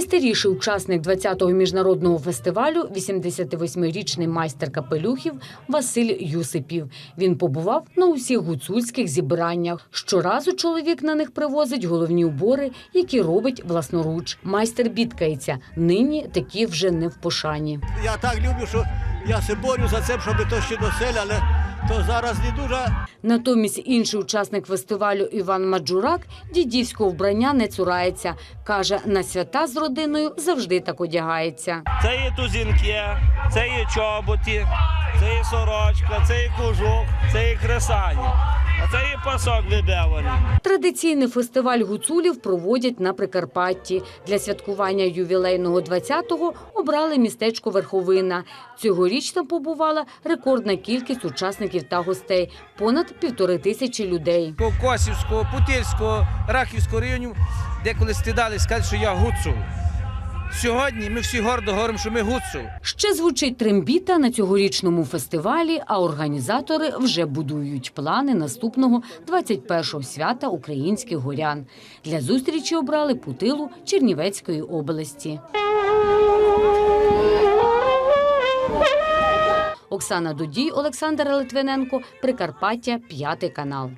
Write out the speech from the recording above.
Найстаріший учасник 20-го міжнародного фестивалю 88-річний майстер капелюхів Василь Юсипів. Він побував на усіх гуцульських зібраннях. Щоразу чоловік на них привозить головні убори, які робить власноруч. Майстер бідкається. Нині такі вже не в пошані. Я так люблю, що я се борю за це, щоб то ще доселя, але то зараз не дуже. Натомість інший учасник фестивалю Іван Маджурак дідівського вбрання не цурається. Каже, на свята з родиною завжди так одягається. Це є тузінки, це є чоботі, це є сорочка, це є кожух, це є кресані, а це є пасок вибяваний. Традиційний фестиваль гуцулів проводять на Прикарпатті. Для святкування ювілейного 20-го обрали містечко Верховина. Цьогоріч там побувала рекордна кількість учасників та гостей понад півтори тисячі людей. Косівського, Путильського, Рахівського районів, деколи стидали сказати, що я гуцул. Сьогодні ми всі гордо говоримо, що ми гуцул. Ще звучить трембіта на цьогорічному фестивалі, а організатори вже будують плани наступного 21-го свята українських горян. Для зустрічі обрали Путилу Чернівецької області. Оксана Дудій, Олександр Литвиненко, Прикарпаття, п'ятий канал.